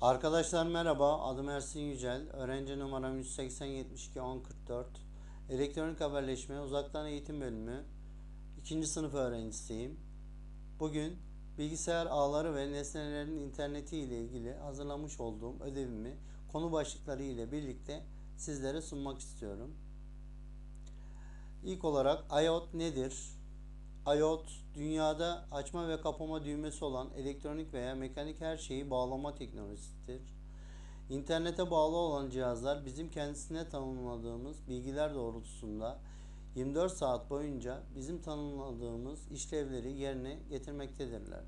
Arkadaşlar merhaba, adım Ersin Yücel. Öğrenci numaram 180 72 1044. Elektronik haberleşme uzaktan eğitim bölümü 2. sınıf öğrencisiyim. Bugün bilgisayar ağları ve nesnelerin interneti ile ilgili hazırlamış olduğum ödevimi konu başlıkları ile birlikte sizlere sunmak istiyorum. İlk olarak IoT nedir? IoT, dünyada açma ve kapama düğmesi olan elektronik veya mekanik her şeyi bağlama teknolojisidir. İnternete bağlı olan cihazlar bizim kendisine tanımladığımız bilgiler doğrultusunda 24 saat boyunca bizim tanımladığımız işlevleri yerine getirmektedirler.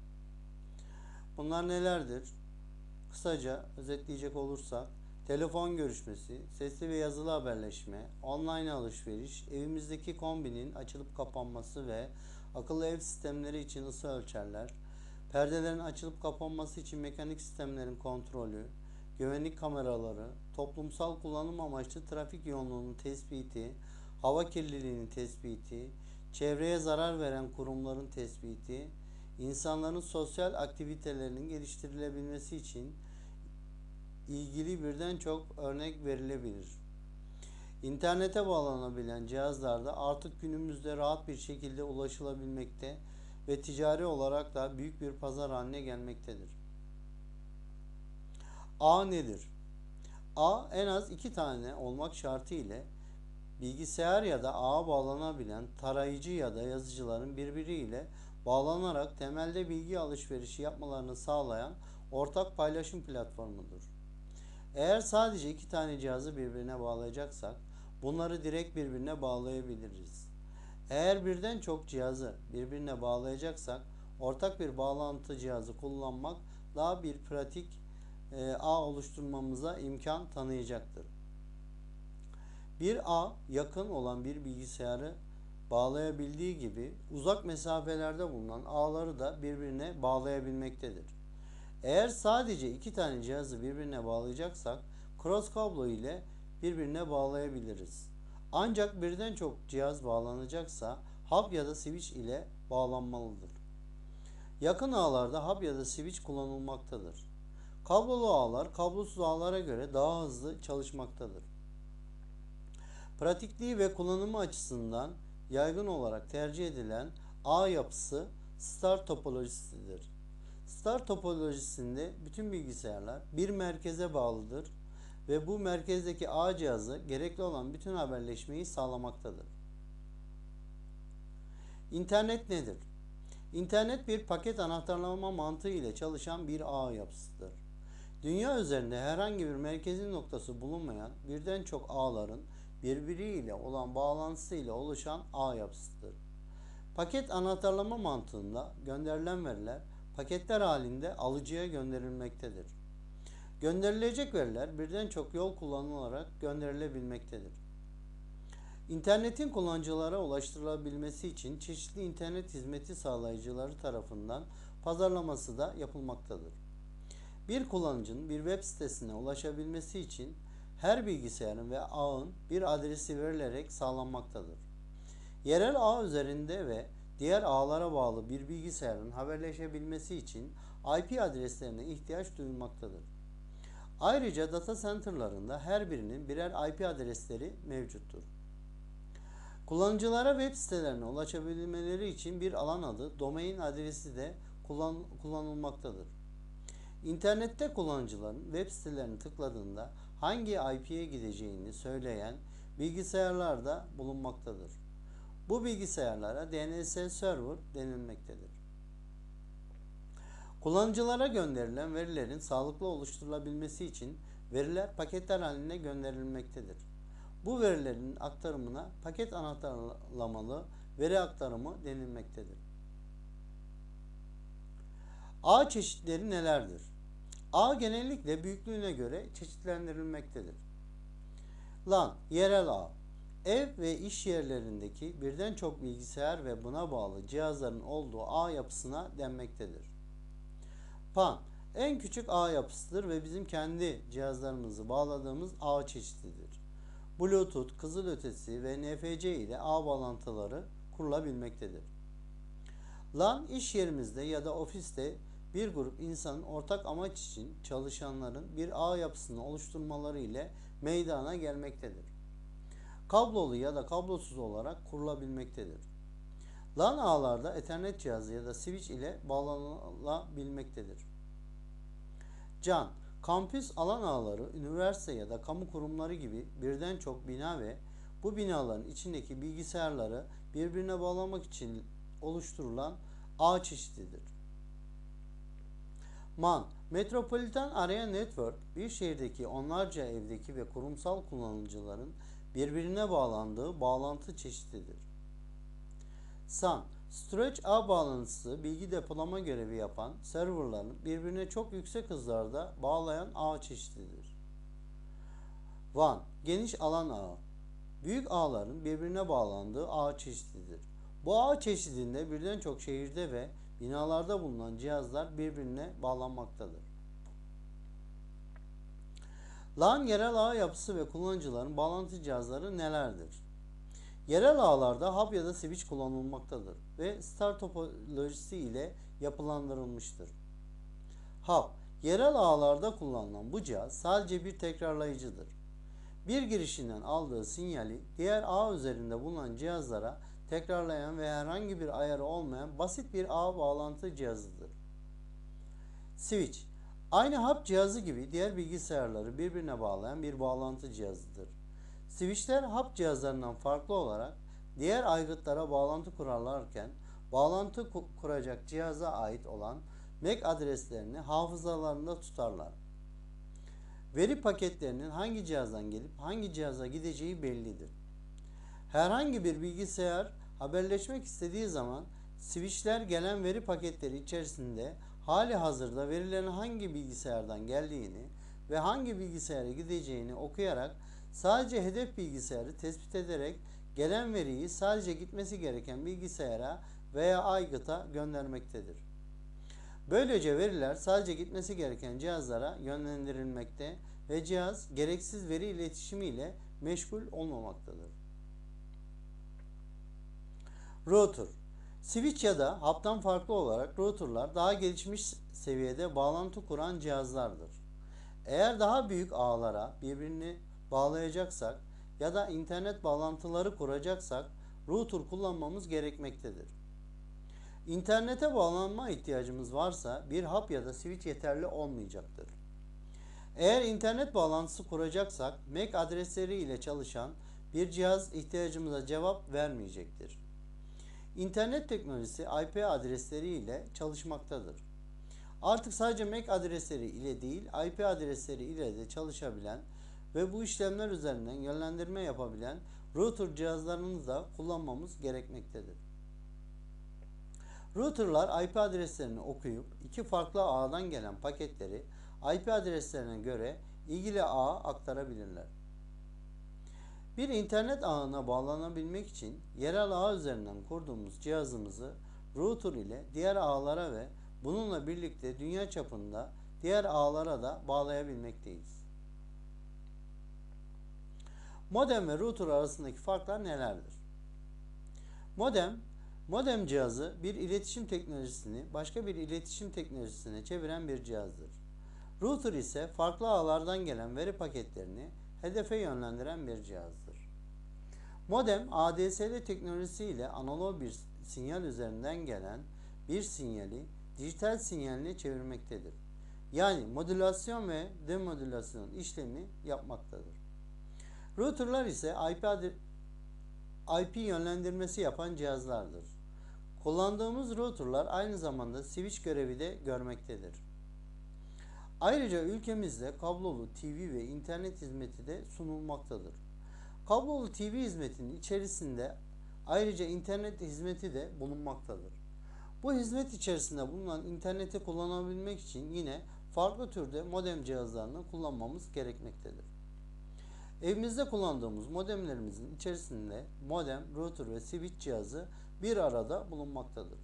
Bunlar nelerdir? Kısaca özetleyecek olursak, telefon görüşmesi, sesli ve yazılı haberleşme, online alışveriş, evimizdeki kombinin açılıp kapanması ve akıllı ev sistemleri için ısı ölçerler, perdelerin açılıp kapanması için mekanik sistemlerin kontrolü, güvenlik kameraları, toplumsal kullanım amaçlı trafik yoğunluğunun tespiti, hava kirliliğinin tespiti, çevreye zarar veren kurumların tespiti, insanların sosyal aktivitelerinin geliştirilebilmesi için ilgili birden çok örnek verilebilir. İnternete bağlanabilen cihazlarda artık günümüzde rahat bir şekilde ulaşılabilmekte ve ticari olarak da büyük bir pazar haline gelmektedir. A nedir? A en az iki tane olmak şartı ile bilgisayar ya da ağa bağlanabilen tarayıcı ya da yazıcıların birbiriyle bağlanarak temelde bilgi alışverişi yapmalarını sağlayan ortak paylaşım platformudur. Eğer sadece iki tane cihazı birbirine bağlayacaksak bunları direkt birbirine bağlayabiliriz. Eğer birden çok cihazı birbirine bağlayacaksak ortak bir bağlantı cihazı kullanmak daha bir pratik e, ağ oluşturmamıza imkan tanıyacaktır. Bir ağ yakın olan bir bilgisayarı bağlayabildiği gibi uzak mesafelerde bulunan ağları da birbirine bağlayabilmektedir. Eğer sadece iki tane cihazı birbirine bağlayacaksak cross kablo ile birbirine bağlayabiliriz. Ancak birden çok cihaz bağlanacaksa hub ya da switch ile bağlanmalıdır. Yakın ağlarda hub ya da switch kullanılmaktadır. Kablolu ağlar kablosuz ağlara göre daha hızlı çalışmaktadır. Pratikliği ve kullanımı açısından yaygın olarak tercih edilen ağ yapısı star topolojisidir. Star topolojisinde bütün bilgisayarlar bir merkeze bağlıdır ve bu merkezdeki ağ cihazı gerekli olan bütün haberleşmeyi sağlamaktadır. İnternet nedir? İnternet bir paket anahtarlama mantığı ile çalışan bir ağ yapısıdır. Dünya üzerinde herhangi bir merkezi noktası bulunmayan birden çok ağların birbiriyle olan bağlantısıyla oluşan ağ yapısıdır. Paket anahtarlama mantığında gönderilen veriler paketler halinde alıcıya gönderilmektedir. Gönderilecek veriler birden çok yol kullanılarak gönderilebilmektedir. İnternetin kullanıcılara ulaştırılabilmesi için çeşitli internet hizmeti sağlayıcıları tarafından pazarlaması da yapılmaktadır. Bir kullanıcının bir web sitesine ulaşabilmesi için her bilgisayarın ve ağın bir adresi verilerek sağlanmaktadır. Yerel ağ üzerinde ve diğer ağlara bağlı bir bilgisayarın haberleşebilmesi için IP adreslerine ihtiyaç duyulmaktadır. Ayrıca data center'larında her birinin birer IP adresleri mevcuttur. Kullanıcılara web sitelerine ulaşabilmeleri için bir alan adı domain adresi de kullan kullanılmaktadır. İnternette kullanıcıların web sitelerini tıkladığında hangi IP'ye gideceğini söyleyen bilgisayarlar da bulunmaktadır. Bu bilgisayarlara DNS server denilmektedir. Kullanıcılara gönderilen verilerin sağlıklı oluşturulabilmesi için veriler paketler haline gönderilmektedir. Bu verilerin aktarımına paket anahtarlamalı veri aktarımı denilmektedir. Ağ çeşitleri nelerdir? Ağ genellikle büyüklüğüne göre çeşitlendirilmektedir. LAN, yerel ağ, ev ve iş yerlerindeki birden çok bilgisayar ve buna bağlı cihazların olduğu ağ yapısına denmektedir. PAN, en küçük ağ yapısıdır ve bizim kendi cihazlarımızı bağladığımız ağ çeşididir. Bluetooth, kızılötesi ve NFC ile ağ bağlantıları kurulabilmektedir. LAN iş yerimizde ya da ofiste bir grup insanın ortak amaç için çalışanların bir ağ yapısını oluşturmaları ile meydana gelmektedir. Kablolu ya da kablosuz olarak kurulabilmektedir. LAN ağlarda Ethernet cihazı ya da switch ile bağlanabilmektedir. CAN, kampüs alan ağları, üniversite ya da kamu kurumları gibi birden çok bina ve bu binaların içindeki bilgisayarları birbirine bağlamak için oluşturulan ağ çeşididir. MAN, Metropolitan Area Network, bir şehirdeki onlarca evdeki ve kurumsal kullanıcıların birbirine bağlandığı bağlantı çeşididir. SAN, Storage ağ bağlantısı bilgi depolama görevi yapan serverların birbirine çok yüksek hızlarda bağlayan ağ çeşididir. WAN, geniş alan ağı, büyük ağların birbirine bağlandığı ağ çeşididir. Bu ağ çeşidinde birden çok şehirde ve binalarda bulunan cihazlar birbirine bağlanmaktadır. LAN yerel ağ yapısı ve kullanıcıların bağlantı cihazları nelerdir? Yerel ağlarda hub ya da switch kullanılmaktadır ve star topolojisi ile yapılandırılmıştır. Hub, yerel ağlarda kullanılan bu cihaz sadece bir tekrarlayıcıdır. Bir girişinden aldığı sinyali diğer ağ üzerinde bulunan cihazlara tekrarlayan ve herhangi bir ayarı olmayan basit bir ağ bağlantı cihazıdır. Switch, aynı hub cihazı gibi diğer bilgisayarları birbirine bağlayan bir bağlantı cihazıdır. Switchler hub cihazlarından farklı olarak diğer aygıtlara bağlantı kurarlarken bağlantı kuracak cihaza ait olan MAC adreslerini hafızalarında tutarlar. Veri paketlerinin hangi cihazdan gelip hangi cihaza gideceği bellidir. Herhangi bir bilgisayar haberleşmek istediği zaman switchler gelen veri paketleri içerisinde hali hazırda verilerin hangi bilgisayardan geldiğini ve hangi bilgisayara gideceğini okuyarak sadece hedef bilgisayarı tespit ederek gelen veriyi sadece gitmesi gereken bilgisayara veya aygıta göndermektedir. Böylece veriler sadece gitmesi gereken cihazlara yönlendirilmekte ve cihaz gereksiz veri iletişimi ile meşgul olmamaktadır. Router Switch ya da haptan farklı olarak routerlar daha gelişmiş seviyede bağlantı kuran cihazlardır. Eğer daha büyük ağlara birbirini bağlayacaksak ya da internet bağlantıları kuracaksak router kullanmamız gerekmektedir. İnternete bağlanma ihtiyacımız varsa bir hap ya da switch yeterli olmayacaktır. Eğer internet bağlantısı kuracaksak MAC adresleri ile çalışan bir cihaz ihtiyacımıza cevap vermeyecektir. İnternet teknolojisi IP adresleri ile çalışmaktadır. Artık sadece MAC adresleri ile değil IP adresleri ile de çalışabilen ve bu işlemler üzerinden yönlendirme yapabilen router cihazlarını da kullanmamız gerekmektedir. Routerlar IP adreslerini okuyup iki farklı ağdan gelen paketleri IP adreslerine göre ilgili ağa aktarabilirler. Bir internet ağına bağlanabilmek için yerel ağ üzerinden kurduğumuz cihazımızı router ile diğer ağlara ve bununla birlikte dünya çapında diğer ağlara da bağlayabilmekteyiz. Modem ve router arasındaki farklar nelerdir? Modem, modem cihazı bir iletişim teknolojisini başka bir iletişim teknolojisine çeviren bir cihazdır. Router ise farklı ağlardan gelen veri paketlerini hedefe yönlendiren bir cihazdır. Modem, ADSL teknolojisi ile analog bir sinyal üzerinden gelen bir sinyali dijital sinyaline çevirmektedir. Yani modülasyon ve demodülasyon işlemi yapmaktadır. Routerlar ise IP, IP yönlendirmesi yapan cihazlardır. Kullandığımız routerlar aynı zamanda switch görevi de görmektedir. Ayrıca ülkemizde kablolu TV ve internet hizmeti de sunulmaktadır. Kablolu TV hizmetinin içerisinde ayrıca internet hizmeti de bulunmaktadır. Bu hizmet içerisinde bulunan interneti kullanabilmek için yine farklı türde modem cihazlarını kullanmamız gerekmektedir. Evimizde kullandığımız modemlerimizin içerisinde modem, router ve switch cihazı bir arada bulunmaktadır.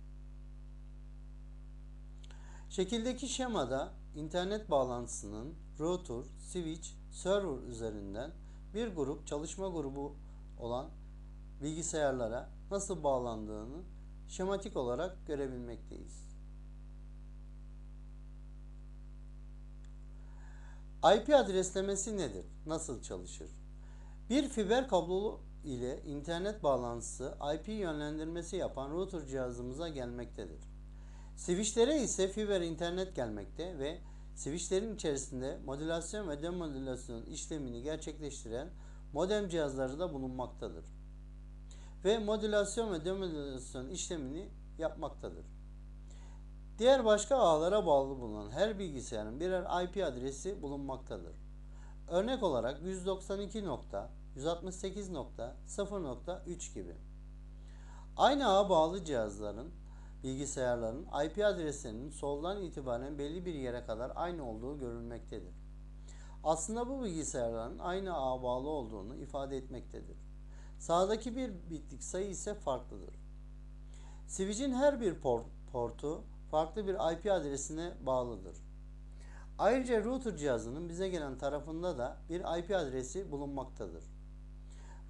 Şekildeki şemada internet bağlantısının router, switch, server üzerinden bir grup çalışma grubu olan bilgisayarlara nasıl bağlandığını şematik olarak görebilmekteyiz. IP adreslemesi nedir? Nasıl çalışır? Bir fiber kablolu ile internet bağlantısı IP yönlendirmesi yapan router cihazımıza gelmektedir. Switchlere ise fiber internet gelmekte ve switchlerin içerisinde modülasyon ve demodülasyon işlemini gerçekleştiren modem cihazları da bulunmaktadır. Ve modülasyon ve demodülasyon işlemini yapmaktadır. Diğer başka ağlara bağlı bulunan her bilgisayarın birer IP adresi bulunmaktadır. Örnek olarak 192.168.0.3 gibi. Aynı ağa bağlı cihazların, bilgisayarların IP adreslerinin soldan itibaren belli bir yere kadar aynı olduğu görülmektedir. Aslında bu bilgisayarların aynı ağa bağlı olduğunu ifade etmektedir. Sağdaki bir bitlik sayı ise farklıdır. Switch'in her bir port, portu farklı bir IP adresine bağlıdır. Ayrıca router cihazının bize gelen tarafında da bir IP adresi bulunmaktadır.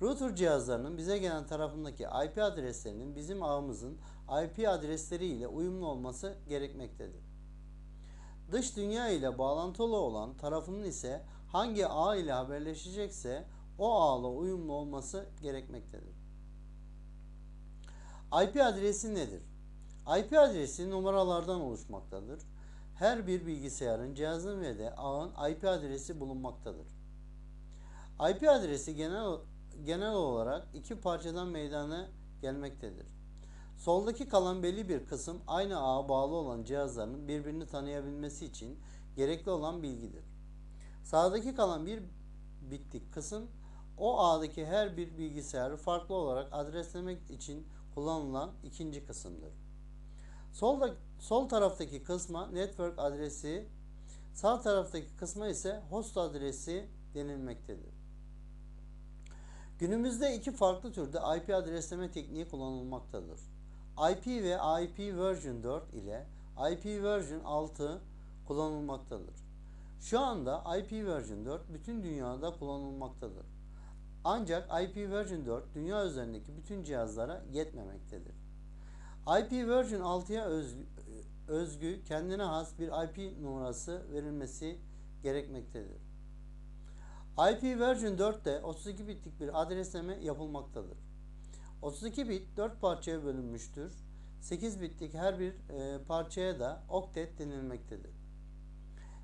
Router cihazlarının bize gelen tarafındaki IP adreslerinin bizim ağımızın IP adresleri ile uyumlu olması gerekmektedir. Dış dünya ile bağlantılı olan tarafının ise hangi ağ ile haberleşecekse o ağla uyumlu olması gerekmektedir. IP adresi nedir? IP adresi numaralardan oluşmaktadır. Her bir bilgisayarın, cihazın ve de ağın IP adresi bulunmaktadır. IP adresi genel genel olarak iki parçadan meydana gelmektedir. Soldaki kalan belli bir kısım aynı ağa bağlı olan cihazların birbirini tanıyabilmesi için gerekli olan bilgidir. Sağdaki kalan bir bitlik kısım o ağdaki her bir bilgisayarı farklı olarak adreslemek için kullanılan ikinci kısımdır. Solda, sol taraftaki kısma network adresi, sağ taraftaki kısma ise host adresi denilmektedir. Günümüzde iki farklı türde IP adresleme tekniği kullanılmaktadır. IP ve IP version 4 ile IP version 6 kullanılmaktadır. Şu anda IP version 4 bütün dünyada kullanılmaktadır. Ancak IP version 4 dünya üzerindeki bütün cihazlara yetmemektedir. IP version 6'ya özgü, özgü kendine has bir IP numarası verilmesi gerekmektedir. IP version 4'te 32 bitlik bir adresleme yapılmaktadır. 32 bit 4 parçaya bölünmüştür. 8 bitlik her bir e, parçaya da oktet denilmektedir.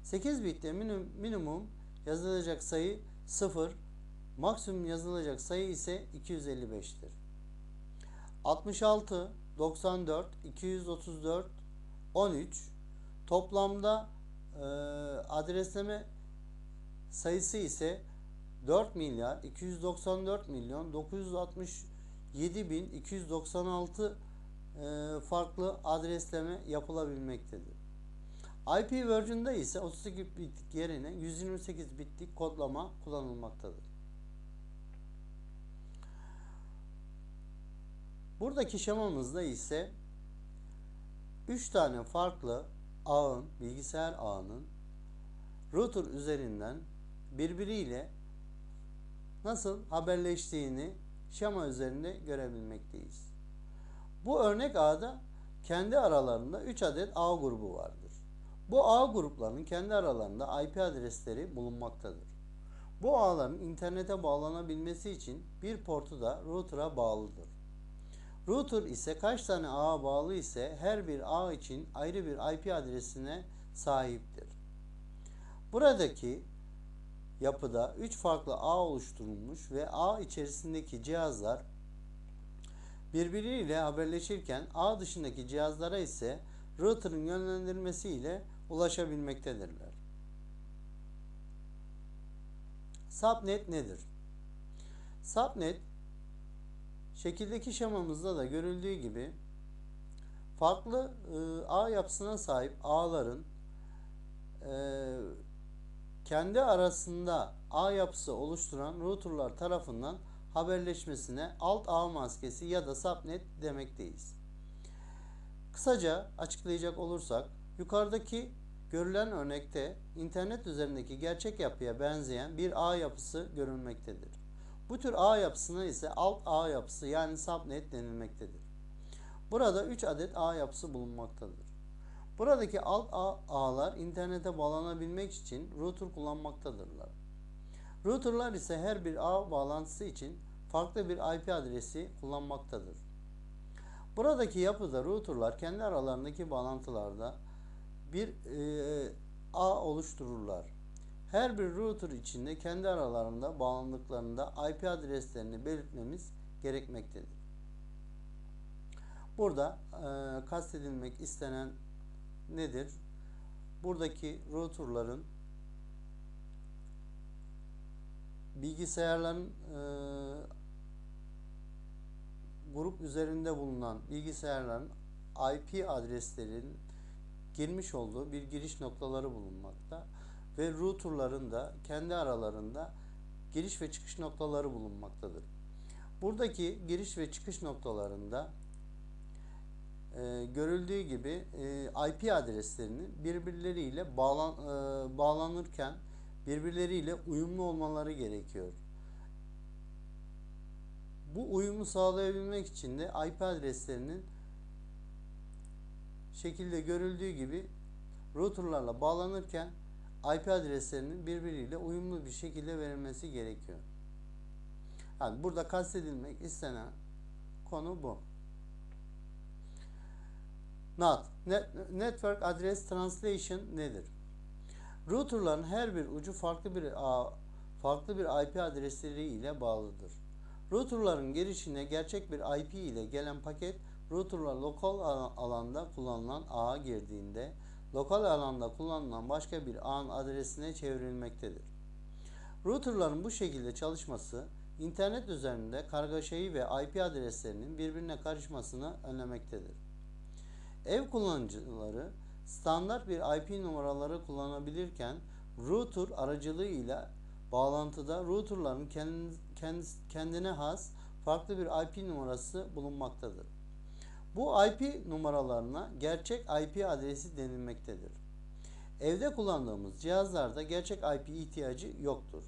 8 bitte minimum, minimum yazılacak sayı 0, maksimum yazılacak sayı ise 255'tir. 66, 94, 234, 13 toplamda e, adresleme sayısı ise 4 milyar 294 milyon 967 bin 296 e, farklı adresleme yapılabilmektedir. IP version'da ise 32 bitlik yerine 128 bitlik kodlama kullanılmaktadır. Buradaki şemamızda ise 3 tane farklı ağın, bilgisayar ağının router üzerinden birbiriyle nasıl haberleştiğini şema üzerinde görebilmekteyiz. Bu örnek ağda kendi aralarında 3 adet ağ grubu vardır. Bu ağ gruplarının kendi aralarında IP adresleri bulunmaktadır. Bu ağların internete bağlanabilmesi için bir portu da router'a bağlıdır. Router ise kaç tane ağa bağlı ise her bir ağ için ayrı bir IP adresine sahiptir. Buradaki yapıda 3 farklı ağ oluşturulmuş ve ağ içerisindeki cihazlar birbiriyle haberleşirken ağ dışındaki cihazlara ise router'ın yönlendirmesiyle ulaşabilmektedirler. Subnet nedir? Subnet şekildeki şemamızda da görüldüğü gibi farklı e, ağ yapısına sahip ağların e, kendi arasında ağ yapısı oluşturan routerlar tarafından haberleşmesine alt ağ maskesi ya da subnet demekteyiz. Kısaca açıklayacak olursak yukarıdaki görülen örnekte internet üzerindeki gerçek yapıya benzeyen bir ağ yapısı görülmektedir. Bu tür ağ yapısına ise alt ağ yapısı yani subnet denilmektedir. Burada 3 adet ağ yapısı bulunmaktadır. Buradaki alt ağ- ağlar internete bağlanabilmek için router kullanmaktadırlar. Routerlar ise her bir ağ bağlantısı için farklı bir IP adresi kullanmaktadır. Buradaki yapıda routerlar kendi aralarındaki bağlantılarda bir e, ağ oluştururlar. Her bir router içinde kendi aralarında bağlandıklarında IP adreslerini belirtmemiz gerekmektedir. Burada e, kastedilmek istenen nedir? Buradaki routerların bilgisayarların e, grup üzerinde bulunan bilgisayarların IP adreslerinin girmiş olduğu bir giriş noktaları bulunmakta ve routerların da kendi aralarında giriş ve çıkış noktaları bulunmaktadır. Buradaki giriş ve çıkış noktalarında e, görüldüğü gibi e, IP adreslerinin birbirleriyle e, bağlanırken birbirleriyle uyumlu olmaları gerekiyor. Bu uyumu sağlayabilmek için de IP adreslerinin şekilde görüldüğü gibi routerlarla bağlanırken IP adreslerinin birbiriyle uyumlu bir şekilde verilmesi gerekiyor. Yani burada kastedilmek istenen konu bu. NAT, Net- Network Address Translation nedir? Routerların her bir ucu farklı bir farklı bir IP adresleri ile bağlıdır. Routerların girişine gerçek bir IP ile gelen paket routerlar lokal al- alanda kullanılan ağa girdiğinde lokal alanda kullanılan başka bir ağın adresine çevrilmektedir. Routerların bu şekilde çalışması internet üzerinde kargaşayı ve IP adreslerinin birbirine karışmasını önlemektedir. Ev kullanıcıları standart bir IP numaraları kullanabilirken router aracılığıyla bağlantıda routerların kendi- kendi- kendine has farklı bir IP numarası bulunmaktadır. Bu IP numaralarına gerçek IP adresi denilmektedir. Evde kullandığımız cihazlarda gerçek IP ihtiyacı yoktur.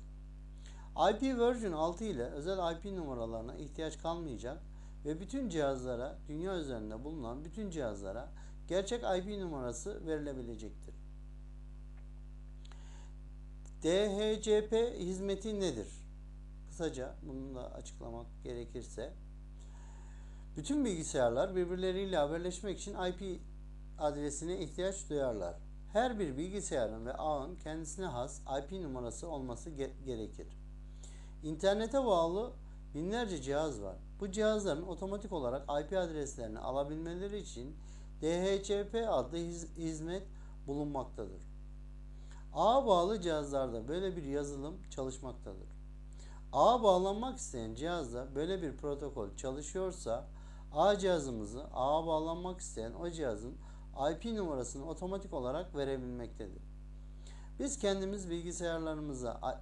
IP version 6 ile özel IP numaralarına ihtiyaç kalmayacak ve bütün cihazlara, dünya üzerinde bulunan bütün cihazlara gerçek IP numarası verilebilecektir. DHCP hizmeti nedir? Kısaca bunu da açıklamak gerekirse bütün bilgisayarlar birbirleriyle haberleşmek için IP adresine ihtiyaç duyarlar. Her bir bilgisayarın ve ağın kendisine has IP numarası olması ge- gerekir. İnternete bağlı binlerce cihaz var. Bu cihazların otomatik olarak IP adreslerini alabilmeleri için DHCP adlı hiz- hizmet bulunmaktadır. Ağa bağlı cihazlarda böyle bir yazılım çalışmaktadır. Ağa bağlanmak isteyen cihazda böyle bir protokol çalışıyorsa ağ cihazımızı ağa bağlanmak isteyen o cihazın IP numarasını otomatik olarak verebilmektedir. Biz kendimiz bilgisayarlarımıza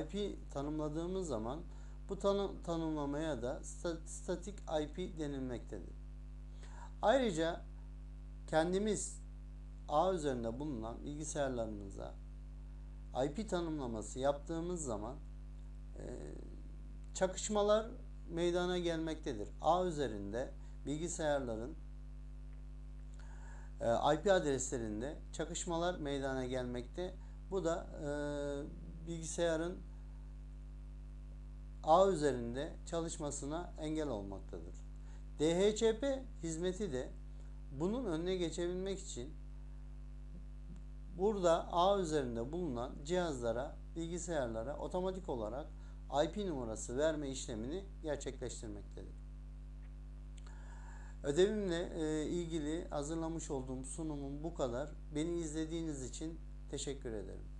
IP tanımladığımız zaman bu tanı- tanımlamaya da sta- statik IP denilmektedir. Ayrıca kendimiz ağ üzerinde bulunan bilgisayarlarımıza IP tanımlaması yaptığımız zaman e, çakışmalar meydana gelmektedir. Ağ üzerinde bilgisayarların e, IP adreslerinde çakışmalar meydana gelmekte. Bu da e, bilgisayarın ağ üzerinde çalışmasına engel olmaktadır. DHCP hizmeti de bunun önüne geçebilmek için burada ağ üzerinde bulunan cihazlara, bilgisayarlara otomatik olarak IP numarası verme işlemini gerçekleştirmektedir. Ödevimle e, ilgili hazırlamış olduğum sunumum bu kadar. Beni izlediğiniz için teşekkür ederim.